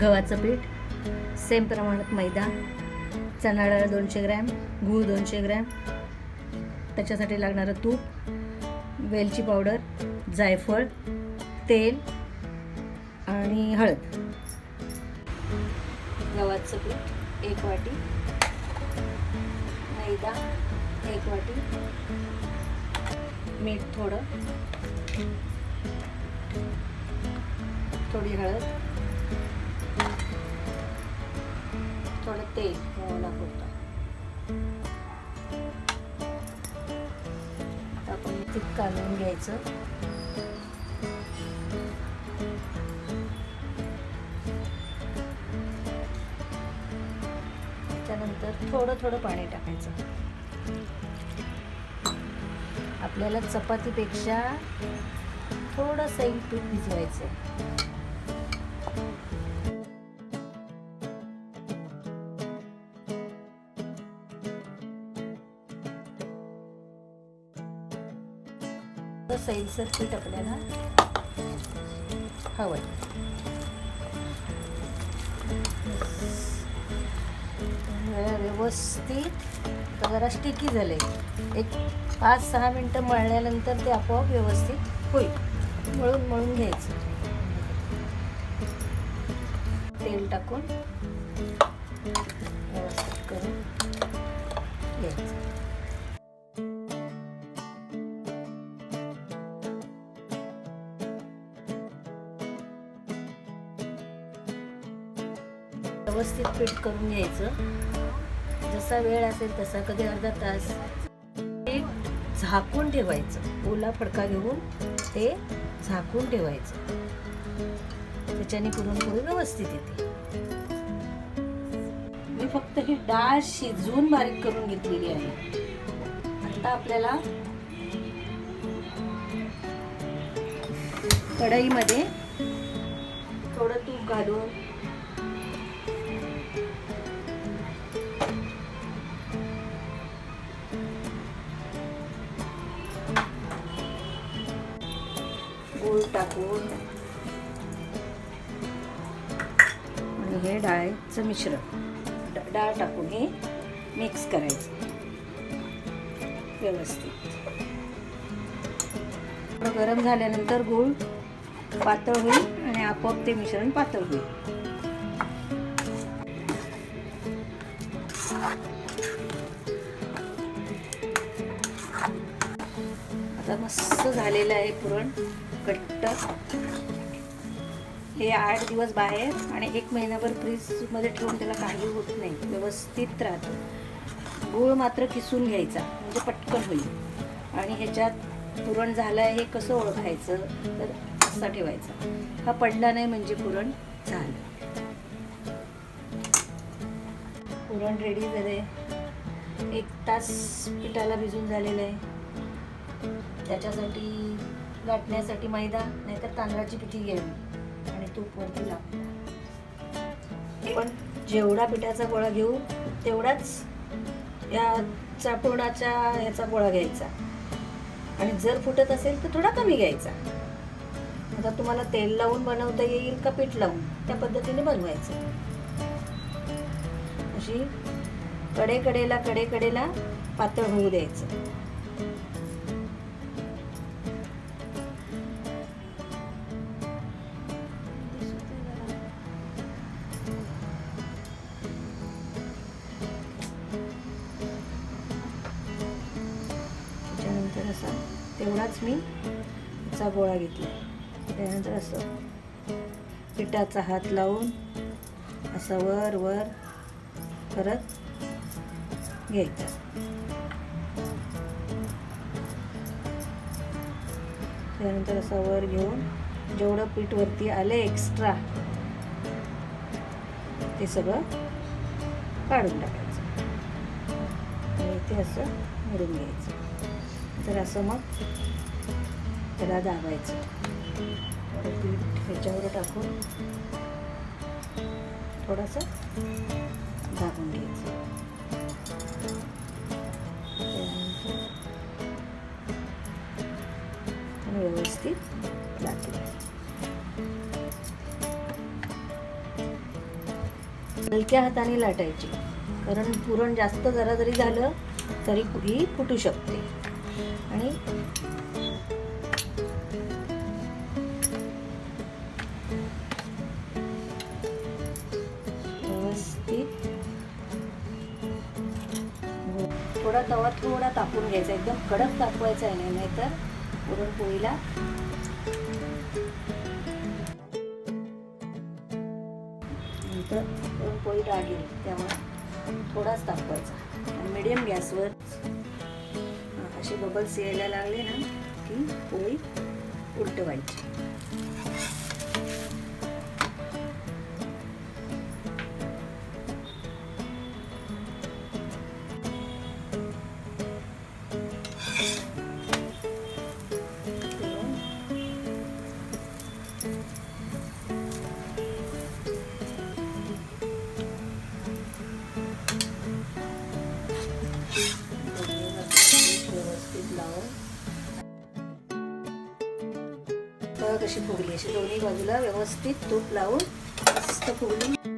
गव्हाचं पीठ सेम प्रमाणात मैदा चणा डाळ दोनशे ग्रॅम गूळ दोनशे ग्रॅम. त्याच्यासाठी लागणारं तूप वेलची पावडर जायफळ तेल आणि हळद. गव्हाचं पीठ एक वाटी मैदा एक वाटी मीठ थोडं थोडी हळद थोडं तेल पुरतं आपण ते कालवून घ्यायचं. त्यानंतर थोडं थोडं पाणी टाकायचं. आपल्याला चपातीपेक्षा थोडं सैल पीठ भिजवायचं सैलसर पीठ आपल्याला हवं व्यवस्थित जरा स्टिकी झाले एक पाच सहा मिनटं मळल्यानंतर ते आपोआप व्यवस्थित होईल. मळून मळून घ्यायचं. तेल टाकून व्यवस्थित करून घ्यायचं. व्यवस्थित फिट करून घ्यायचं. जसा वेळ असेल तसा कधी अर्धा तास पीठ झाकून ठेवायचं. ओला फडका घेऊन ते झाकून ठेवायचं. त्याच्याने पुरणपोळी व्यवस्थित येते. मी फक्त ही डाळ शिजवून बारीक करून घेतलेली आहे. आता आपल्याला कढईमध्ये थोडं तूप घालून गूळ टाकून. आणि हे डाळीचं मिश्रण. डाळ टाकून हे मिक्स करायचं. व्यवस्थित. गरम झाल्यानंतर गूळ पातळ होईल आणि आपोआप ते मिश्रण पातळ होईल. आता मस्त झालेलं आहे पुरण. घट्ट हे आठ दिवस बाहेर आणि एक महिनाभर फ्रीजमध्ये ठेवून त्याला काही होत नाही. व्यवस्थित राहतं. गूळ मात्र किसून घ्यायचा म्हणजे पटकन होईल. आणि ह्याच्यात पुरण झालं आहे हे कसं ओळखायचं? तर असा ठेवायचा. हा पडला नाही म्हणजे पुरण झालं. पुरण रेडी झाले एक तास पिठाला भिजून झालेलं आहे. त्याच्यासाठी लाटण्यासाठी मैदा नाहीतर तांदळाची पिठी घ्यावी आणि तूप वरती लाव. पण जेवढा पिठाचा गोळा घेऊ तेवढाच या चापुणाच्या ह्याचा गोळा घ्यायचा. आणि जर फुटत असेल तर थोडा कमी घ्यायचा. आता तुम्हाला तेल लावून बनवता येईल का पीठ लावून? त्या पद्धतीने बनवायचं. अशी कडेकडेला कडेकडेला पातळ होऊ द्यायचं. तेवढाच मी चा गोळा घेतला. त्यानंतर असं पिठाचा हात लावून असं वर वर करत घ्यायचा. त्यानंतर असं वर घेऊन जेवढं पीठ वरती आलं एक्स्ट्रा ते सगळं काढून टाकायचं. आणि असं मिळून घ्यायचं. तर असं मग त्याला दाबायचं. पीठ ह्याच्यावर टाकून थोडंसं दाबून घ्यायचं. व्यवस्थित लाटून हलक्या हाताने लाटायची. कारण पुरण जास्त जरा जरी झालं तरी ही फुटू शकते. आणि व्यवस्थित. थोडा तवा थोडा तापून घ्यायचा एकदम कडक तापवायचा आहे नाही नाहीतर पुरणपोळीला. नंतर पुरणपोळी लागेल त्यामुळे थोडाच तापवायचा. मिडियम गॅसवर असे बबल्स यायला लागले ना की पोळी उलटवायची. कशी फुगली अशी दोन्ही बाजूला व्यवस्थित तूप लावून मस्त फुगली